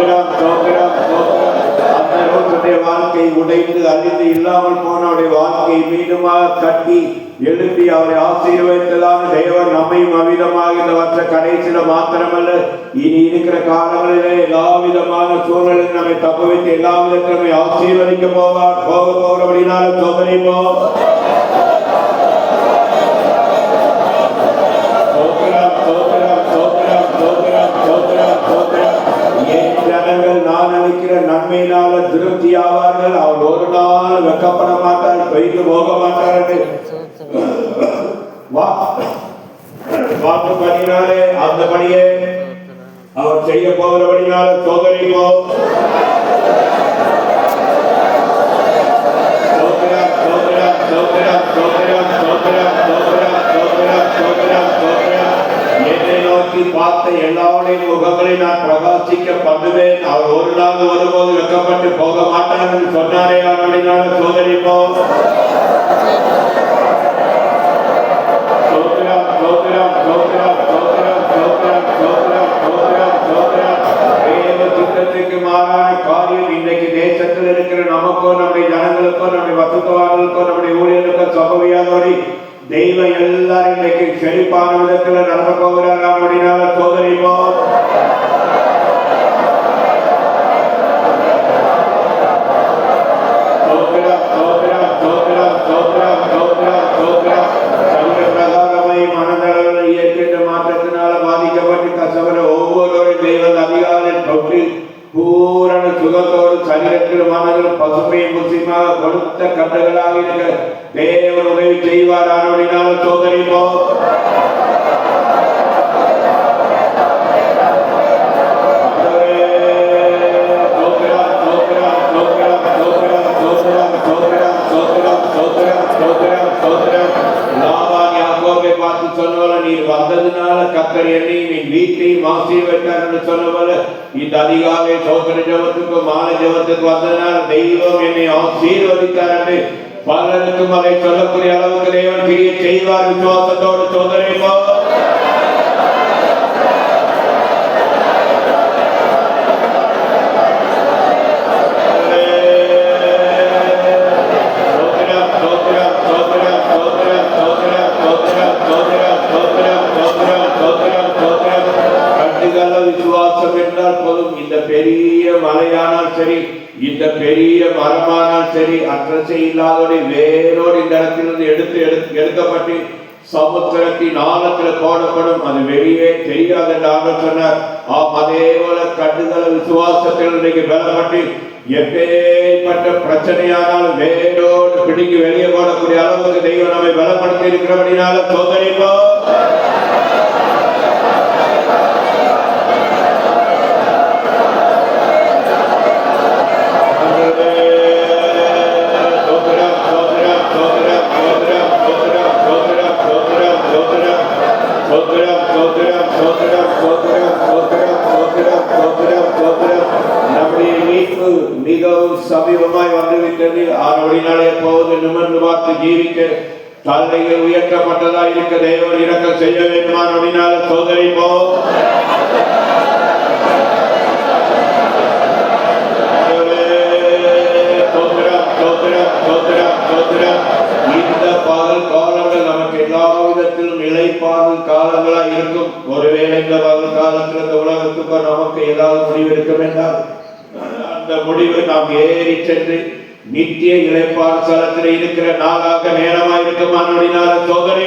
சோத்திரம் சோத்திரம் அந்த ரோட்டுடைய வாழ்க்கை உடைந்து அழிந்து இல்லாமல் போனவருடைய வாழ்க்கை மீண்டுமாக கட்டி எழுப்பி அவரை ஆசீர்வதித்ததான தேவன் நம்மையும் அமிதமாக இந்த வருஷ கடைசியில மாத்திரமல்ல இனி இருக்கிற காலங்களிலே எல்லா விதமான சூழலில் நம்மை தப்பு வைத்து எல்லா விதத்திலும் ஆசீர்வதிக்க போவார். போக போகிறபடினாலும் சோதனை போ ಕಪ್ಪನ ಮಾತಾಡಿ ಬೈಕ್ ಹೋಗ ಮಾತಾಡಿ பார்த்து பண்ணினாலே அந்த பணியை. அவர் செய்ய போகிறபடினால சோதனைப்போ பார்த்த எல்லாருடைய முகங்களை நான் பிரகாசிக்க பண்ணுவேன் அவர் ஒரு நாள் வரும்போது வெக்கப்பட்டு போக மாட்டார் என்று சொன்னாரே அப்படினால சோதனை போ சோத்திரம் சோத்திரம் சோத்திரம் சோத்திரம் சோத்திரம் சோத்திரம் தேவ சித்தத்துக்கு மாறான காரியம். இன்றைக்கு தேசத்தில் இருக்கிற நமக்கோ நம்முடைய ஜனங்களுக்கோ நம்முடைய நம்முடைய ஊழியர்களுக்கோ தெய்வம் எல்லாரும் இன்றைக்கு செழிப்பான விதத்தில் நடந்து போகிறார் அப்படினால இருக்கிற மாணவர்கள் பசுமை முஸ்லிமாக கொடுத்த கட்டுகளாக இருக்க தேவன் உதவி செய்வார். ஆனவனினால் சோதனை போ சொன்னவள நீர் வந்ததுனால கத்தர் என்னையும் என் வீட்டையும் ஆசீர்வதித்தார் என்று சொன்னவள இந்த அதிகாலை சோதனை ஜபத்துக்கு மாலை ஜபத்துக்கு வந்ததுனால தெய்வம் என்னை ஆசீர்வதித்தார் என்று பலருக்கும் அதை சொல்லக்கூடிய அளவுக்கு தேவன் கிரியை செய்வார். விசுவாசத்தோடு சோதனை போ பெரிய மலையானால் சரி இந்த பெரிய மரமானால் சரி அற்றசை இல்லாதோடைய வேரோடு இந்த இடத்திலிருந்து எடுத்து எடுத்து எடுக்கப்பட்டு சமுத்திரத்தின் ஆழத்தில் போடப்படும். அது வெளியே தெரியாது என்று ஆண்டவர் சொன்னார். ஆம் அதே போல கட்டுகள விசுவாசத்தில் இன்றைக்கு பலப்பட்டு எப்பேற்பட்ட பிரச்சனையானாலும் வேரோடு பிடிக்கு வெளியே போடக்கூடிய அளவுக்கு தெய்வம் நம்மை பலப்படுத்தி இருக்கிறபடினால சோதனைப்போ மிகவும் சமீபமாய் வந்துவிட்டது. ஆறு ஆறுபடினாலே போவது நிமிர்ந்து பார்த்து ஜீவிக்க தலைகள் உயர்த்தப்பட்டதா இருக்க தேவன் இறக்கம் செய்ய வேண்டுமான் வழிநாள சோதனை போ. இந்த பகல் காலங்கள் நமக்கு எல்லா விதத்திலும் இலைப்பாறும் காலங்களா இருக்கும். ஒருவேளை இந்த பகல் காலத்தில் இந்த உலகத்துக்கு நமக்கு ஏதாவது முடிவு எடுக்க வேண்டாம் அந்த முடிவு நாம் ஏறி சென்று நித்திய இளைப்பாறு ஸ்தலத்தில் இருக்கிற நாளாக நேரமாக இருக்குமானோடினால சோதனை